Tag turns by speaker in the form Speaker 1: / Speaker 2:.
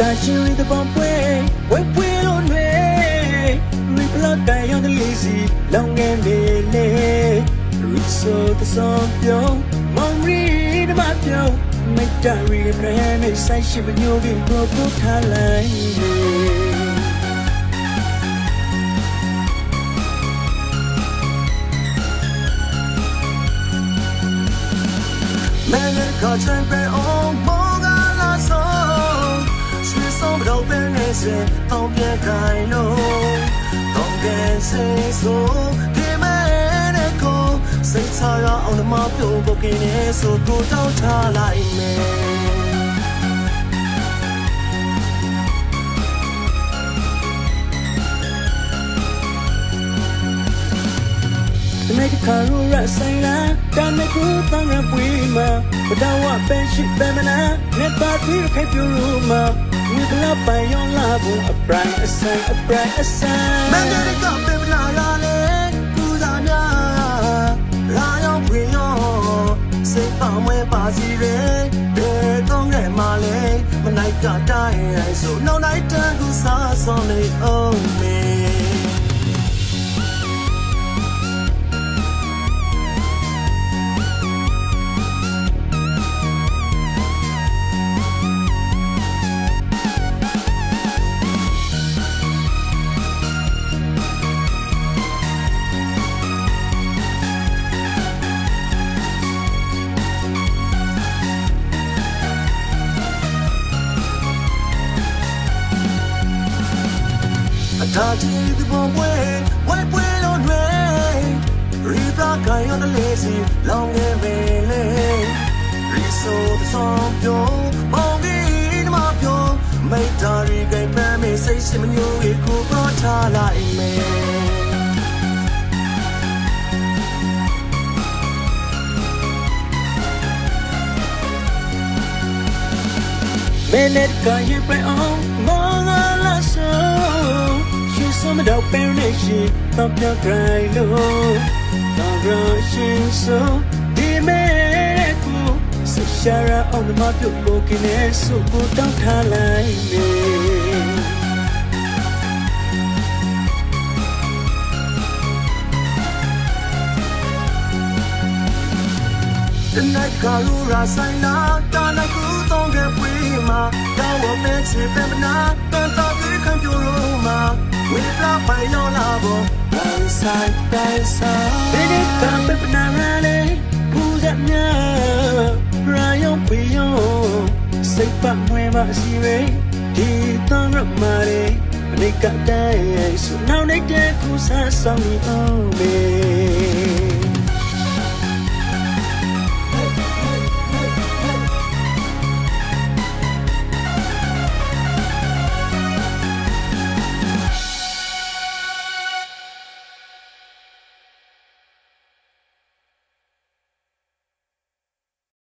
Speaker 1: တာချီရီတပေါပွဲဝဲပွေလို့နေ reply တိုင်ရတဲ့လေးစီလောင်ငယ်နေလေ reso the song ပြုံးမောင်ရီတမပြုံးမိတ်တာရီခရမ်းနဲ့ဆိုင်ရှိမညိုပြီးဘို့ဘို့ထားလိုက်နေ
Speaker 2: Man in the car trying to open is it Don't be a kind no Don't get say so Give me a go Say Tara on the map you booking it so go down ta like me
Speaker 1: တနေ့တစ်ခါရူရဆိုင်လာတမ်းနဲ့ကိုတန်းရပွေးမှာဘတော်ဝပန်ရှိပမနာနဲ့ပါတီခိုင်ပြူရူမှာ ဝီကလာပိုင်ယောလာဘူးအပရိုင်အဆိုင်အပရိုင်အဆိုင်
Speaker 2: Man in the car baby la la le Kuza nya La yong pui yong Say pa mwe pa si re De tong re ma le Manai ka dai ai so No night tan ku sa son le oh me အ ထာကြီးဒီပုံပွဲဝဲပွဲလို့တွေရီပလာကိုင်ရတဲ့လေးစီလောင်နေပဲလေရီဆိုသဆောင်ပြုံးမောင်ကြီးဒီမှာပြုံးမိတ်တာရီကိမမ်းမေစိတ်ရှိမညိုရီကိုပေါ်ထားလိုက်မယ်
Speaker 1: မင်းနဲ့ကရင်ပဲအောင်မောငါလာဆို ရှိစမတော့ပင်နေရှိတော့ပြကြိုင်လို့တော့ရရှိဆိုဒီမဲကူစရှာရာအောင်မပြုတ်ကိုကင်းနေစုကိုတောင်းထားလိုက်နေ
Speaker 2: The night karura saina ta na ku tong ge pui ma ta wo me chi pe na ta ta ku kan pyo ro ma we la pa yo la bo dai sai dai sai
Speaker 1: ဒီနေ့ကပပနာရလေပူဇက်မြရာယုံပီယုံစိတ်